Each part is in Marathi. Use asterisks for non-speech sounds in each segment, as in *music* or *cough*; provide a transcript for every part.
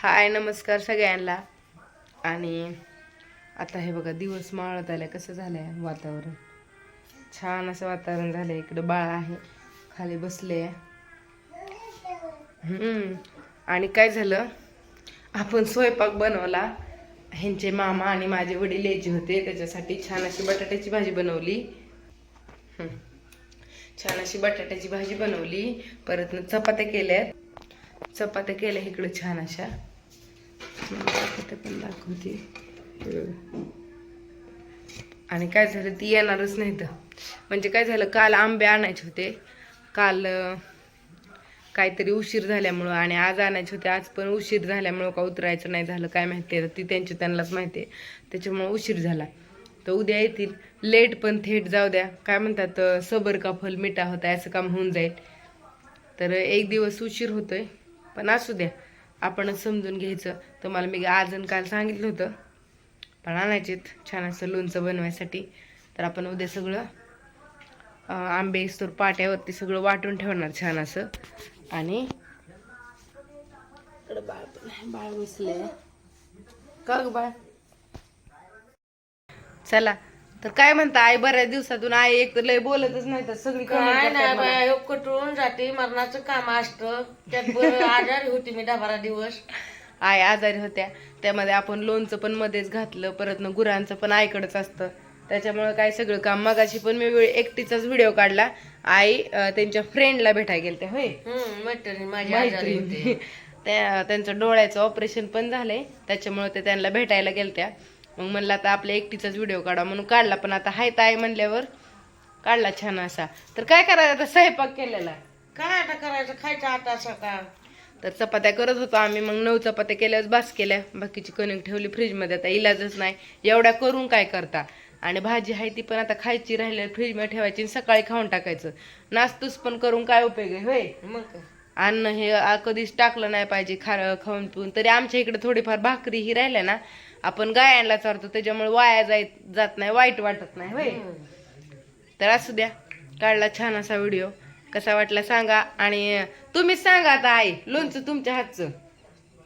हाय नमस्कार सगळ्यांना. आणि आता हे बघा दिवस माळत आलाय. कसं झालंय वातावरण? छान असं वातावरण झालंय. इकडं बाळ आहे. खाली बसले आणि काय झालं? आपण स्वयंपाक बनवला. ह्यांचे मामा आणि माझे वडील यायचे होते. त्याच्यासाठी छान अशी बटाट्याची भाजी बनवली. छान अशी बटाट्याची भाजी बनवली. परत चपात्या केल्यात. चपात्या केल्या इकडं छान अशा. चपात्या पण दाखवते. आणि काय झालं ती येणारच नाही तर म्हणजे काय झालं काल आंबे आणायचे होते. काल काहीतरी उशीर झाल्यामुळं आणि आज आणायचे होते. आज पण उशीर झाल्यामुळं का उतरायचं नाही झालं काय माहिती आहे. ती त्यांची त्यांनाच माहिती आहे. त्याच्यामुळं उशीर झाला. तर उद्या येतील. लेट पण थेट जाऊ द्या. काय म्हणतात सबर का फल मिठा होता असं काम होऊन जाईल. तर एक दिवस उशीर होतोय. पण असू द्या. आपणच समजून घ्यायचं. तुम्हाला मी आज आणि काल सांगितलं होतं. पण आणायचेत छान असं लोणचं बनवायसाठी. तर आपण उद्या सगळं आंबे इस्तोर पाट्यावरती सगळं वाटून ठेवणार छान असं. आणि बाळ बाळ बसले का ग बाळ? चला. तर काय म्हणता आई बऱ्याच दिवसातून आई एक तर लय बोलतच नाही तर सगळी comment काय करतात नाही मला. बाया ह्यो कटळून जाते मरणाचं काम असतं. त्यात बरं *laughs* आजारी होती मी दहा बारा दिवस. आई आजारी होत्या. त्यामध्ये आपण लोणचं पण मध्येच घातलं परत न गुरांचं पण आईकडंच असतं. त्याच्यामुळे काय सगळं काम. मगाशी पण मी वेळ- एकटीचाच व्हिडिओ काढला. आई अं, त्यांच्या फ्रेंडला भेटायला गेलते होय? हम्म मैत्रिणी माझी आजारी मैत्रिणी. होती. *laughs* त्या त्यांचं डोळ्याचं ऑपरेशन पण झालंय. त्याच्यामुळे ते त्यांना भेटायला गेलत्या. मग म्हणलं आता आपल्या एकटीचाच व्हिडिओ काढा म्हणून काढला पण आता हाय ताई म्हणल्यावर काढला छान असा. तर काय करायचं आता? स्वयंपाक केलेला. काय आता करायचं? खायचं आता सकाळ तर चपात्या करत होतो आम्ही मग नऊ चपात्या केल्याच बास केल्या. बाकीची कणिक ठेवली फ्रीजमध्ये आता इलाजच नाही. एवढ्या करून काय करता? आणि भाजी आहे ती पण आता खायची राहिली फ्रीजमध्ये ठेवायची आणि सकाळी खाऊन टाकायचं. नास्तूस पण करून काय उपयोग आहे होय? मग काय. अन्न हे आ- कधीच टाकलं नाही पाहिजे खा खाऊन पिऊन. तरी आमच्या इकडे थोडीफार भाकरी ही राहिल्या ना आपण गायांना चारतो त्याच्यामुळे वाया जाय जात नाही वाईट वाटत नाही होय? तर असू द्या काढला छान असा व्हिडिओ कसा वाटला सांगा आणि तुम्हीच सांगा आता आई लोणचं तुमच्या हातचं.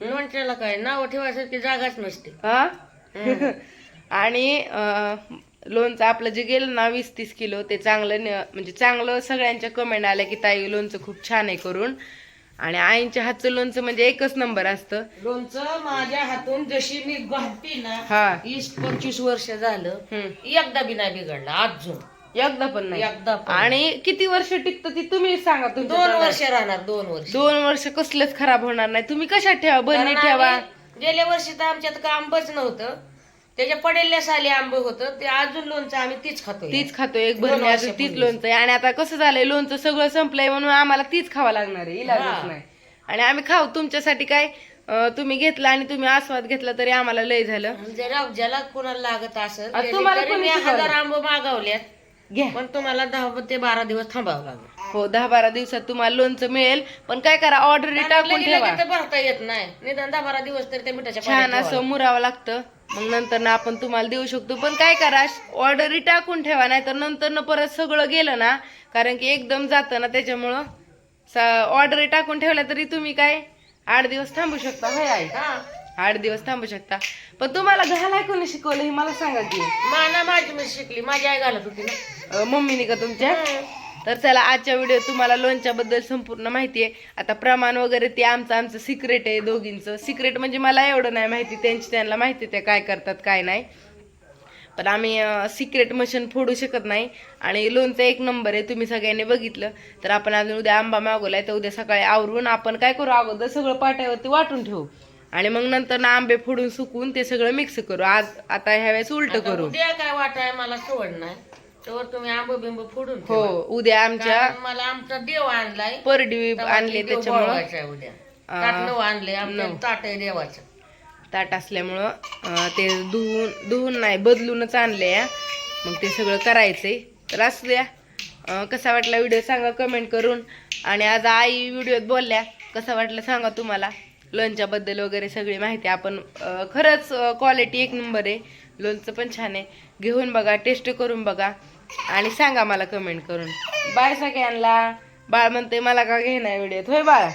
लोणच्याला काय नाव ठेवायसारखी जागाच नसते. हा? *laughs* आणि लोणचं आपलं जे गेलं ना वीस तीस किलो ते चांगलं म्हणजे चांगलं सगळ्यांच्या कमेंट आल्या की ताई लोणचं खूप छान आहे करून. आणि आईंच्या हातचं लोणचं म्हणजे एकच नंबर असतं. लोणचं माझ्या हातून जशी मी घालती ना हा. वीस पंचवीस वर्ष झालं हम्म. एकदा बी नाही बिघडलं अजून. एकदा पण नाही. एकदा पण. आणि किती वर्ष टिकतं ती तुम्ही सांगा तुमच्या दोन तोंडात. वर्ष राहणार दोन वर्ष. दोन वर्ष कसलेच खराब होणार नाही. तुम्ही कशात ठेवा? कारण ठेवा. आम्ही गेल्या वर्षी तर आमच्यात का आंबच नव्हतं. त्याच्या पडेल्या साली आंब होतं ते अजून लोणचं आम्ही तीच खातो तीच खातो एक दोन अजून तीच. लोणचं आहे आणि आता कसं झालंय लोणचं सगळं संपलंय म्हणून आम्हाला तीच खावं लागणार आहे इलाजच हा. नाही आणि आम्ही खाऊ तुमच्यासाठी काय अं, तुम्ही घेतला आणि तुम्ही आस्वाद घेतला तरी आम्हाला लय झालं जरा ज्याला कोणाला लागत असेल आ, त्याने तुम्हाला तरी कोणी मी शिकवलं? हजार आंब मागवल्यात घ्या. पण तुम्हाला दहा ते बारा दिवस थांबावं लागेल. हो दहा बारा दिवसात तुम्हाला लोणचं मिळेल. पण काय करा ऑर्डर टाकून ठेवा. भरता येत नाही. निदान दहा बारा दिवस तरी त्या मिठाच्या छान पाण्यात असं मुरावं लागतं. मग नंतर ना आपण तुम्हाला देऊ शकतो. पण काय करा ऑर्डरी टाकून ठेवा नाही तर नंतर ना परत सगळं गेलं ना कारण की एकदम जातं ना त्याच्यामुळं. ऑर्डरी टाकून ठेवल्या तरी तुम्ही काय आठ दिवस थांबू शकता. होय आई. हा. आठ दिवस थांबू शकता. पण तुम्हाला घालाय कोणी शिकवलं हे मला सांगा की. माना माझी मी शिकली माझी आई घालत होती ना. मम्मीने का तुमच्या? तर चला आजच्या व्हिडिओ तुम्हाला लोणच्याबद्दल संपूर्ण माहिती आहे. आता प्रमाण वगैरे ते आमचं आमचं सिक्रेट आहे दोघींचं. सिक्रेट म्हणजे मला एवढं नाही माहिती त्यांची त्यांना माहिती ते काय करतात काय नाही. पण आम्ही सिक्रेट मशीन फोडू शकत नाही. आणि लोणचं एक नंबर आहे तुम्ही सगळ्यांनी बघितलं. तर आपण अजून उद्या आंबा मागवलाय तर उद्या सकाळी आवरून आपण काय करू? अगोदर सगळं पाट्यावरती वाटून ठेवू. आणि मग नंतर ना आंबे फोडून सुकवून ते सगळं मिक्स करू. आज आता ह्या वेळेस उलट आता करू. उद्या काय वाटाय मला नाही. तर तुम्ही आंब बिंब फोडून हो ठेवा. उद्या आमच्या कारण मला आमचा देव आणलाय. परडी तेव्हा आणले देव त्याच्यामुळं. बोलवायचा आहे उद्या. आणले. ताट आहे देवाचं. ताट असल्यामुळं अं, ते धुवून धुवून नाही बदलूनच आणले या मग ते सगळं करायचंय. तर असू द्या. अं, कसा वाटला व्हिडिओ सांगा कमेंट करून. आणि आज आई व्हिडिओत बोलल्या. कसा वाटलं सांगा तुम्हाला. लोणच्याबद्दल वगैरे सगळी माहिती आपण खरंच क्वालिटी एक नंबर आहे. लोणचं पण छान आहे. घेऊन बघा टेस्ट करून बघा. आणि सांगा मला कमेंट करून. बाय सगळ्यांना बाळ म्हणते मला का घेणार व्हिडिओत? होय बाळ?